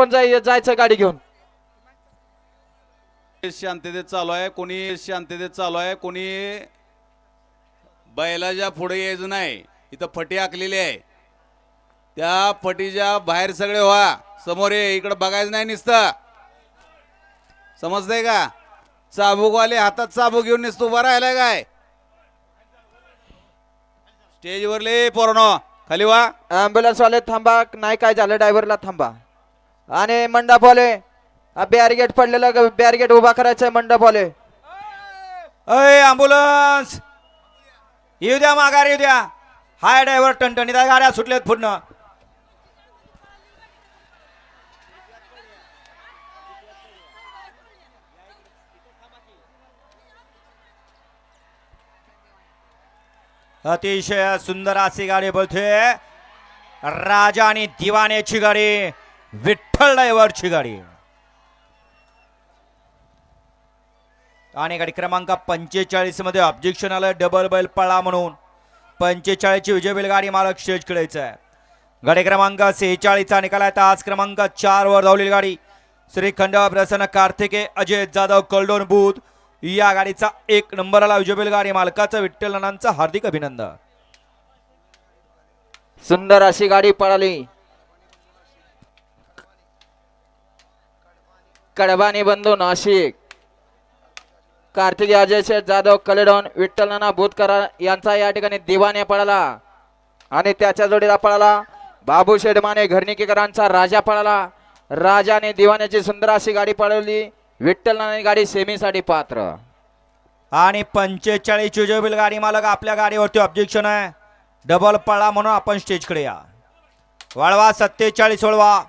आपण जाय जायचं गाडी घेऊन. शांततेत चालू आहे कोणी शांततेत चालू आहे कोणी बैलाच्या पुढे यायचं नाही. इथं फटी आखलेली आहे. त्या फटीच्या बाहेर सगळे व्हा. समोर ये इकडे बघायचं नाही नुसतं. समजतंय का? चाबूकवाले हातात चाबूक घेऊन नुसतं उभा राहिलाय काय? स्टेजवरले पोरणो खाली वा ॲम्ब्युलन्स वाले थांबा. नाही काय झालं ड्रायव्हरला थांबा. आणि मंडपवाले बॅरिगेट पडलेलं बॅरिगेट उभा करायचंय मंडपवाले अय अँबुलन्स येऊ द्या माघार येऊ द्या. हाय ड्रायव्हर टणटणीत त्या गाड्या सुटल्यात पूर्ण. अतिशय सुंदर अशी गाडी बोलते राजा आणि दिवाण्याची गाडी. विठ्ठल ड्रायव्हरची गाडी. आणि गाडी क्रमांक पंचेचाळीसमध्ये ऑब्जेक्शन आलं. डबल बैल पळा म्हणून. पंचेचाळीसची विजय बैल गाडी मालक शेज खेळायचं आहे. गाडी क्रमांक सेहेचाळीसचा निकाल आहे. तास क्रमांक चार वर धावलेली गाडी. श्रीखंड प्रसन्न कार्तिके अजय जाधव कल्डोन बुध. या गाडीचा एक नंबर आला विजय गाडी मालकाचं विठ्ठल नानांचं हार्दिक अभिनंदन. सुंदर अशी गाडी पळाली. कडबानी बंधू नाशिक। कार्तिक अजय शेठ जाधव कलेडॉन विठ्ठल नाना भूतकरा यांचा या ठिकाणी दिवाने पळाला आणि त्याच्या जोडीला पळाला. बाबू शेडमाने घरणिकेकरांचा राजा पळाला. राजाने दिवाण्याची सुंदर अशी गाडी पळवली. विठ्ठल नाना गाडी सेमीसाठी पात्र. आणि पंचेचाळीस चुजोबिल गाडी मालक आपल्या गाडीवरती ऑब्जेक्शन आहे. डबल पळा म्हणून आपण स्टेजकडे या. वळवा सत्तेचाळीस वळवा